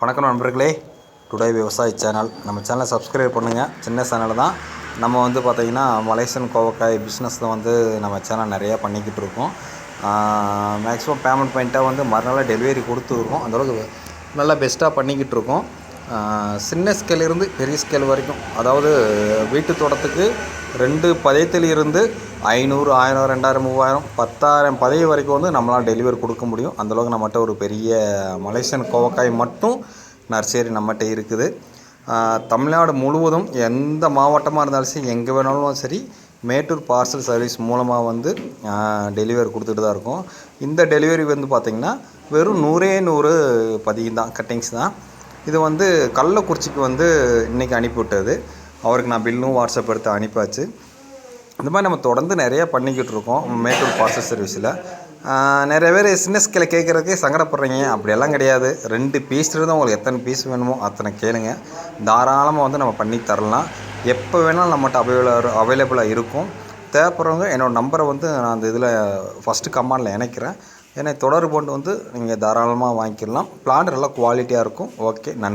வணக்கம் நண்பர்களே. டுடே விவசாய சேனல் நம்ம சேனலை சப்ஸ்கிரைப் பண்ணுங்கள் சின்ன சேனல் தான். நம்ம வந்து பார்த்திங்கன்னா மலேசியன் கோவக்காய் பிஸ்னஸ் தான் வந்து நம்ம சேனல் நிறையா பண்ணிக்கிட்டு இருக்கோம். மேக்ஸிமம் பேமெண்ட் பாயிண்ட்டாக வந்து மறுநாள் டெலிவரி கொடுத்துருக்கோம் அந்தளவுக்கு நல்லா பெஸ்ட்டாக பண்ணிக்கிட்டு இருக்கோம். சின்ன ஸ்கேல் இருந்து பெரிய ஸ்கேல் வரைக்கும். அதாவது வீட்டு தோட்டத்துக்கு ரெண்டு பதயத்தில் இருந்து ஐநூறு ஆயிரம் ரெண்டாயிரம் மூவாயிரம் பத்தாயிரம் பதவி வரைக்கும் வந்து நம்மளால் டெலிவரி கொடுக்க முடியும். அந்தளவுக்கு நம்மகிட்ட ஒரு பெரிய மலேசியன் கோவக்காய் மட்டும் நர்சரி நம்மகிட்ட இருக்குது. தமிழ்நாடு முழுவதும் எந்த மாவட்டமாக இருந்தாலும் சரி எங்கே வேணாலும் சரி மேட்டூர் பார்சல் சர்வீஸ் மூலமாக வந்து டெலிவரி கொடுத்துட்டு தான் இருக்கோம். இந்த டெலிவரி வந்து பார்த்திங்கன்னா வெறும் நூறே நூறு பதிகம் தான் கட்டிங்ஸ் தான். இது வந்து கள்ளக்குறிச்சிக்கு வந்து இன்றைக்கி அனுப்பிவிட்டது. அவருக்கு நான் பில்லும் வாட்ஸ்அப் எடுத்து அனுப்பாச்சு இந்த மாதிரி நம்ம தொடர்ந்து நிறைய பண்ணிக்கிட்டு இருக்கோம் மேட்டூர் பார்சல் சர்வீஸில் நிறைய பேர் சின்ன ஸ்கேல கேட்குறதுக்கே சங்கடப்படுறீங்க. அப்படியெல்லாம் கிடையாது. ரெண்டு பீஸ் இருந்தால் உங்களுக்கு எத்தனை பீஸ் வேணுமோ அத்தனை கேளுங்க. தாராளமாக வந்து நம்ம பண்ணி தரலாம். எப்போ வேணாலும் நம்மகிட்ட அவைலபிள் அவைலபிளாக இருக்கும். தேவைப்படுறவங்க என்னோடய நம்பரை வந்து நான் அந்த இதில் ஃபஸ்ட்டு கமாண்டில் இணைக்கிறேன். என்னை தொடர்பு கொண்டு வந்து நீங்கள் தாராளமாக வாங்கிக்கலாம். பிளான் நல்லா குவாலிட்டியாக இருக்கும். ஓகே நன்றி.